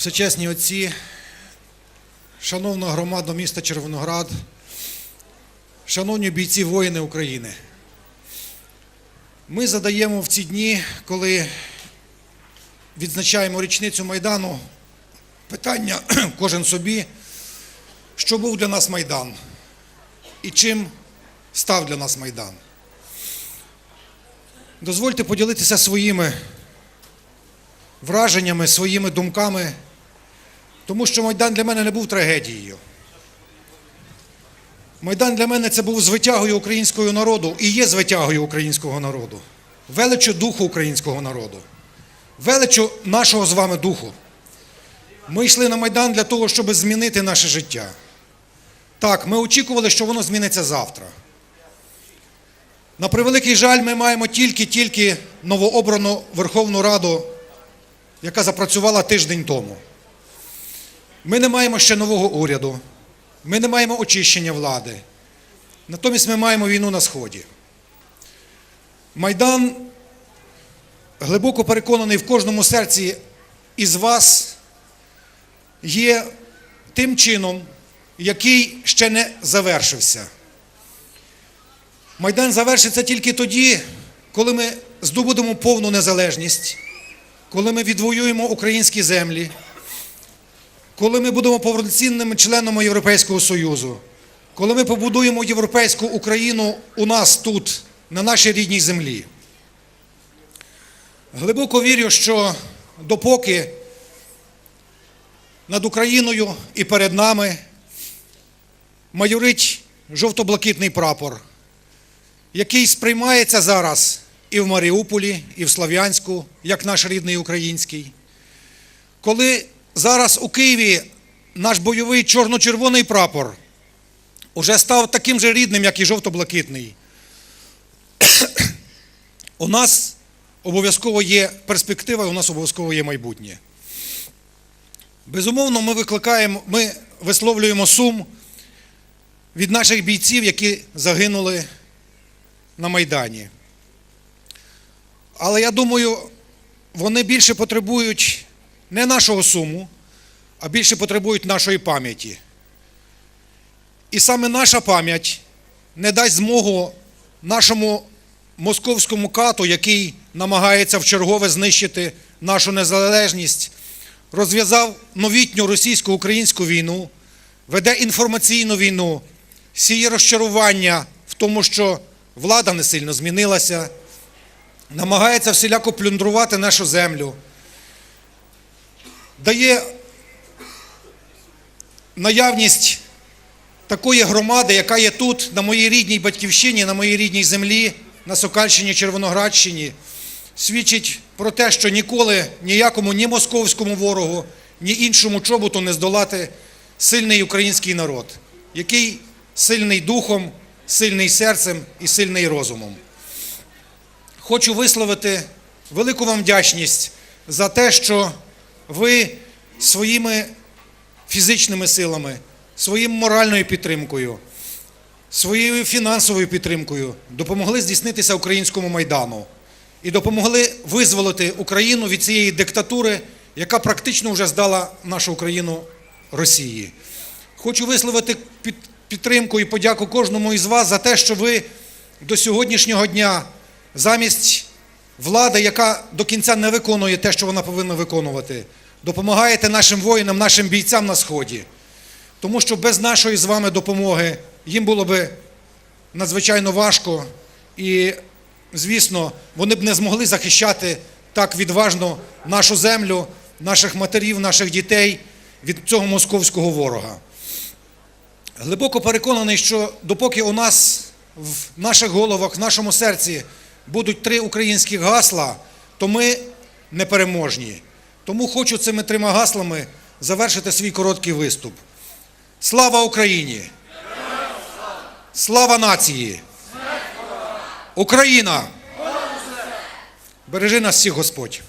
Всечесні отці, шановна громада міста Червоноград, шановні бійці воїни України. Ми задаємо в ці дні, коли відзначаємо річницю Майдану, питання кожен собі, що був для нас Майдан і чим став для нас Майдан. Дозвольте поділитися своїми враженнями, своїми думками, тому що Майдан для мене не був трагедією. Майдан для мене це був звитягою українського народу і є звитягою українського народу, величу духу українського народу, величу нашого з вами духу. Ми йшли на Майдан для того, щоб змінити наше життя. Так, ми очікували, що воно зміниться завтра. На превеликий жаль, ми маємо тільки-тільки новообрану Верховну Раду, яка запрацювала тиждень тому. Ми не маємо ще нового уряду, ми не маємо очищення влади. Натомість ми маємо війну на Сході. Майдан глибоко переконаний в кожному серці із вас є тим чином, який ще не завершився. Майдан завершиться тільки тоді, коли ми здобудемо повну незалежність, коли ми відвоюємо українські землі, коли ми будемо повноцінними членами Європейського Союзу, коли ми побудуємо європейську Україну у нас тут, на нашій рідній землі. Глибоко вірю, що допоки над Україною і перед нами майорить жовто-блакитний прапор, який сприймається зараз і в Маріуполі, і в Слов'янську, як наш рідний український. Коли зараз у Києві наш бойовий чорно-червоний прапор уже став таким же рідним, як і жовто-блакитний, у нас обов'язково є перспектива, у нас обов'язково є майбутнє. Безумовно, ми викликаємо, ми висловлюємо сум від наших бійців, які загинули на Майдані. Але я думаю, вони більше потребують не нашого суму, а більше потребують нашої пам'яті. І саме наша пам'ять не дасть змогу нашому московському кату, який намагається вчергове знищити нашу незалежність, розв'язав новітню російсько-українську війну, веде інформаційну війну, сіє розчарування в тому, що влада не сильно змінилася, намагається всіляко плюндрувати нашу землю, дає наявність такої громади, яка є тут, на моїй рідній батьківщині, на моїй рідній землі, на Сокальщині, Червоноградщині, свідчить про те, що ніколи ніякому ні московському ворогу, ні іншому чоботу не здолати сильний український народ, який сильний духом, сильний серцем і сильний розумом. Хочу висловити велику вам вдячність за те, що ви своїми фізичними силами, своїм моральною підтримкою, своєю фінансовою підтримкою допомогли здійснитися українському майдану і допомогли визволити Україну від цієї диктатури, яка практично вже здала нашу Україну Росії. Хочу висловити під- підтримку і подяку кожному із вас за те, що ви до сьогоднішнього дня замість влади, яка до кінця не виконує те, що вона повинна виконувати, допомагаєте нашим воїнам, нашим бійцям на Сході. Тому що без нашої з вами допомоги їм було би надзвичайно важко і, звісно, вони б не змогли захищати так відважно нашу землю, наших матерів, наших дітей від цього московського ворога. Глибоко переконаний, що допоки у нас в наших головах, в нашому серці будуть три українські гасла, то ми непереможні. Тому хочу цими трьома гаслами завершити свій короткий виступ. Слава Україні! Слава нації! Україна! Бережи нас всіх Господь!